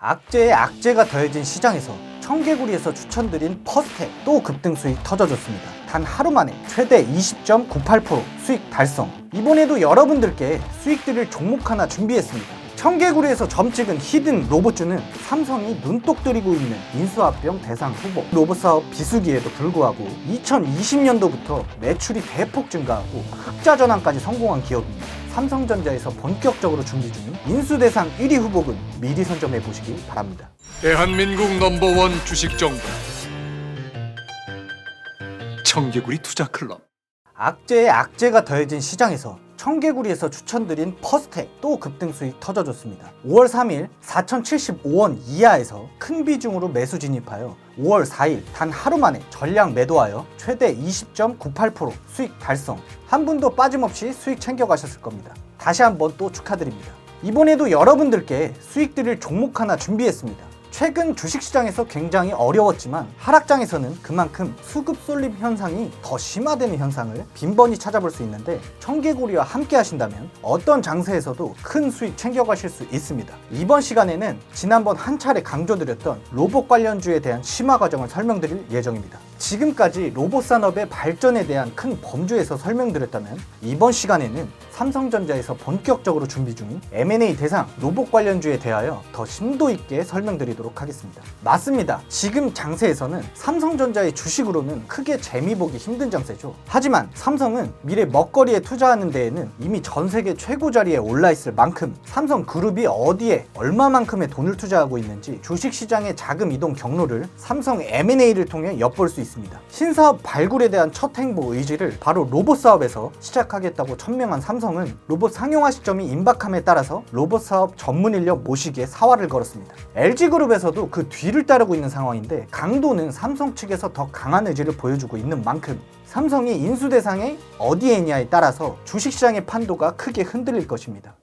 악재에 악재가 더해진 시장에서 청개구리에서 추천드린 퍼스텍 또 급등 수익 터져줬습니다. 단 하루 만에 최대 20.98% 수익 달성. 이번에도 여러분들께 수익 드릴 종목 하나 준비했습니다. 청개구리에서 점 찍은 히든 로봇주는 삼성이 눈독 들이고 있는 인수합병 대상 후보 로봇 사업 비수기에도 불구하고 2020년도부터 매출이 대폭 증가하고 흑자 전환까지 성공한 기업입니다. 삼성전자에서 본격적으로 준비 중인 인수대상 1위 후보군 미리 선점해 보시기 바랍니다. 대한민국 넘버원 주식 정보 청개구리 투자 클럽 악재에 악재가 더해진 시장에서 청개구리에서 추천드린 퍼스텍 또 급등 수익 터져줬습니다. 5월 3일 4,075원 이하에서 큰 비중으로 매수 진입하여 5월 4일 단 하루 만에 전량 매도하여 최대 20.98% 수익 달성. 한 분도 빠짐없이 수익 챙겨가셨을 겁니다. 다시 한번 또 축하드립니다. 이번에도 여러분들께 수익 드릴 종목 하나 준비했습니다. 최근 주식시장에서 굉장히 어려웠지만 하락장에서는 그만큼 수급 쏠림 현상이 더 심화되는 현상을 빈번히 찾아볼 수 있는데 청개구리와 함께 하신다면 어떤 장세에서도 큰 수익 챙겨가실 수 있습니다. 이번 시간에는 지난번 한 차례 강조드렸던 로봇 관련주에 대한 심화 과정을 설명드릴 예정입니다. 지금까지 로봇 산업의 발전에 대한 큰 범주에서 설명드렸다면 이번 시간에는 삼성전자에서 본격적으로 준비 중인 M&A 대상 로봇 관련주에 대하여 더 심도 있게 설명드리도록 하겠습니다. 맞습니다. 지금 장세에서는 삼성전자의 주식으로는 크게 재미 보기 힘든 장세죠. 하지만 삼성은 미래 먹거리에 투자하는 데에는 이미 전 세계 최고 자리에 올라 있을 만큼 삼성 그룹이 어디에 얼마만큼의 돈을 투자하고 있는지 주식 시장의 자금 이동 경로를 삼성 M&A를 통해 엿볼 수 있습니다. 신사업 발굴에 대한 첫 행보 의지를 바로 로봇 사업에서 시작하겠다고 천명한 삼성 은 로봇 상용화 시점이 임박함에 따라서 로봇 사업 전문 인력 모시기에 사활을 걸었습니다. LG그룹에서도 그 뒤를 따르고 있는 상황인데 강도는 삼성 측에서 더 강한 의지를 보여주고 있는 만큼 삼성이 인수 대상에 어디에 있냐에 따라서 주식시장의 판도가 크게 흔들릴 것입니다.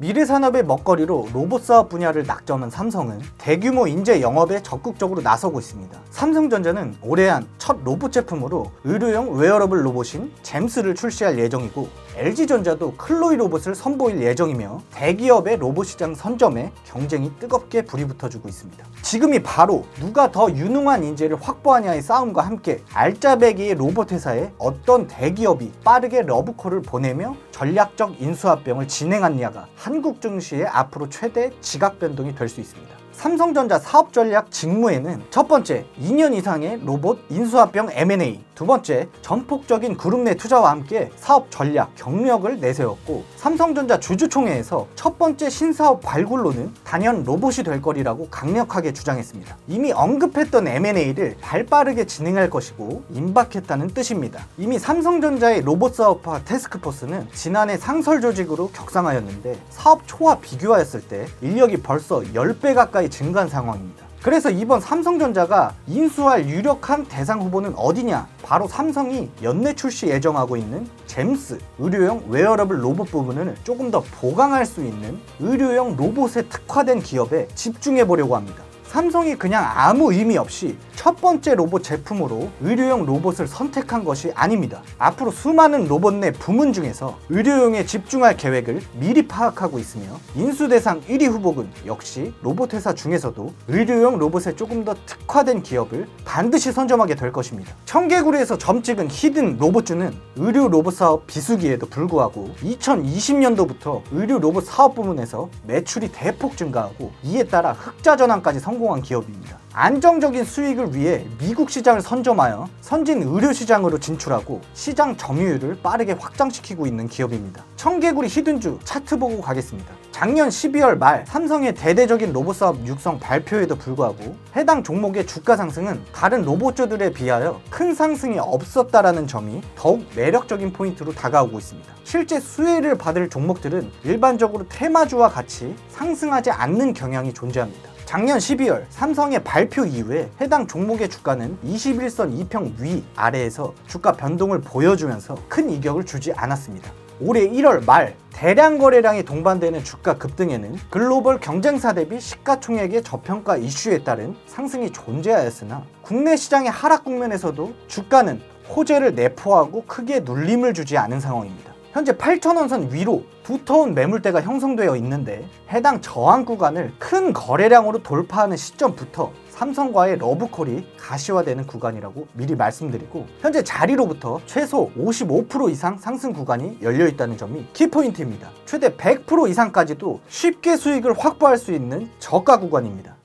미래 산업의 먹거리로 로봇 사업 분야를 낙점한 삼성은 대규모 인재 영업에 적극적으로 나서고 있습니다. 삼성전자는 올해 안첫 로봇 제품으로 의료용 웨어러블 로봇인 잼스를 출시할 예정이고 LG전자도 클로이 로봇을 선보일 예정이며 대기업의 로봇 시장 선점에 경쟁이 뜨겁게 불이 붙어주고 있습니다. 지금이 바로 누가 더 유능한 인재를 확보하냐의 싸움과 함께 알짜배기의 로봇 회사에 어떤 대기업이 빠르게 러브콜을 보내며 전략적 인수합병을 진행하느냐가 한국 증시의 앞으로 최대 지각 변동이 될 수 있습니다. 삼성전자 사업 전략 직무에는 첫 번째 2년 이상의 로봇 인수합병 M&A 두 번째 전폭적인 그룹 내 투자와 함께 사업 전략 경력을 내세웠고 삼성전자 주주총회에서 첫 번째 신사업 발굴로는 단연 로봇이 될 거리라고 강력하게 주장했습니다. 이미 언급했던 M&A를 발빠르게 진행할 것이고 임박했다는 뜻입니다. 이미 삼성전자의 로봇 사업화 테스크포스는 지난해 상설 조직으로 격상하였는데 사업 초와 비교하였을 때 인력이 벌써 10배 가까이 증가한 상황입니다. 그래서 이번 삼성전자가 인수할 유력한 대상 후보는 어디냐? 바로 삼성이 연내 출시 예정하고 있는 잼스 의료용 웨어러블 로봇 부분을 조금 더 보강할 수 있는 의료용 로봇에 특화된 기업에 집중해 보려고 합니다. 삼성이 그냥 아무 의미 없이 첫 번째 로봇 제품으로 의료용 로봇을 선택한 것이 아닙니다. 앞으로 수많은 로봇 내 부문 중에서 의료용에 집중할 계획을 미리 파악하고 있으며 인수대상 1위 후보군 역시 로봇 회사 중에서도 의료용 로봇에 조금 더 특화된 기업을 반드시 선점하게 될 것입니다. 청개구리에서 점 찍은 히든 로봇주는 의료 로봇 사업 비수기에도 불구하고 2020년도부터 의료 로봇 사업 부문에서 매출이 대폭 증가하고 이에 따라 흑자 전환까지 성공 한 기업입니다. 안정적인 수익을 위해 미국 시장을 선점하여 선진 의료 시장으로 진출하고 시장 점유율을 빠르게 확장시키고 있는 기업입니다. 청개구리 히든주 차트 보고 가겠습니다. 작년 12월 말 삼성의 대대적인 로봇 사업 육성 발표에도 불구하고 해당 종목의 주가 상승은 다른 로봇주들에 비하여 큰 상승이 없었다라는 점이 더욱 매력적인 포인트로 다가오고 있습니다. 실제 수혜를 받을 종목들은 일반적으로 테마주와 같이 상승하지 않는 경향이 존재합니다. 작년 12월 삼성의 발표 이후에 해당 종목의 주가는 21선 2평 위 아래에서 주가 변동을 보여주면서 큰 이격을 주지 않았습니다. 올해 1월 말 대량 거래량이 동반되는 주가 급등에는 글로벌 경쟁사 대비 시가총액의 저평가 이슈에 따른 상승이 존재하였으나 국내 시장의 하락 국면에서도 주가는 호재를 내포하고 크게 눌림을 주지 않은 상황입니다. 현재 8,000원선 위로 두터운 매물대가 형성되어 있는데 해당 저항 구간을 큰 거래량으로 돌파하는 시점부터 삼성과의 러브콜이 가시화되는 구간이라고 미리 말씀드리고 현재 자리로부터 최소 55% 이상 상승 구간이 열려 있다는 점이 키포인트입니다. 최대 100% 이상까지도 쉽게 수익을 확보할 수 있는 저가 구간입니다.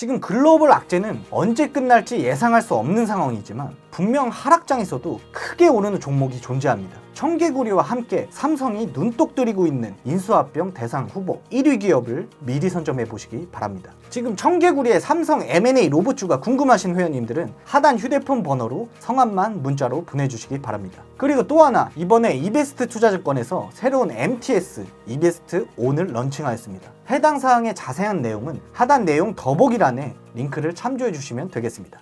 지금 글로벌 악재는 언제 끝날지 예상할 수 없는 상황이지만 분명 하락장에서도 크게 오르는 종목이 존재합니다. 청개구리와 함께 삼성이 눈독 들이고 있는 인수합병 대상 후보 1위 기업을 미리 선점해 보시기 바랍니다. 지금 청개구리의 삼성 M&A 로봇주가 궁금하신 회원님들은 하단 휴대폰 번호로 성함만 문자로 보내주시기 바랍니다. 그리고 또 하나 이번에 이베스트 투자증권에서 새로운 MTS 이베스트 온을 런칭하였습니다. 해당 사항의 자세한 내용은 하단 내용 더보기란에 링크를 참조해 주시면 되겠습니다.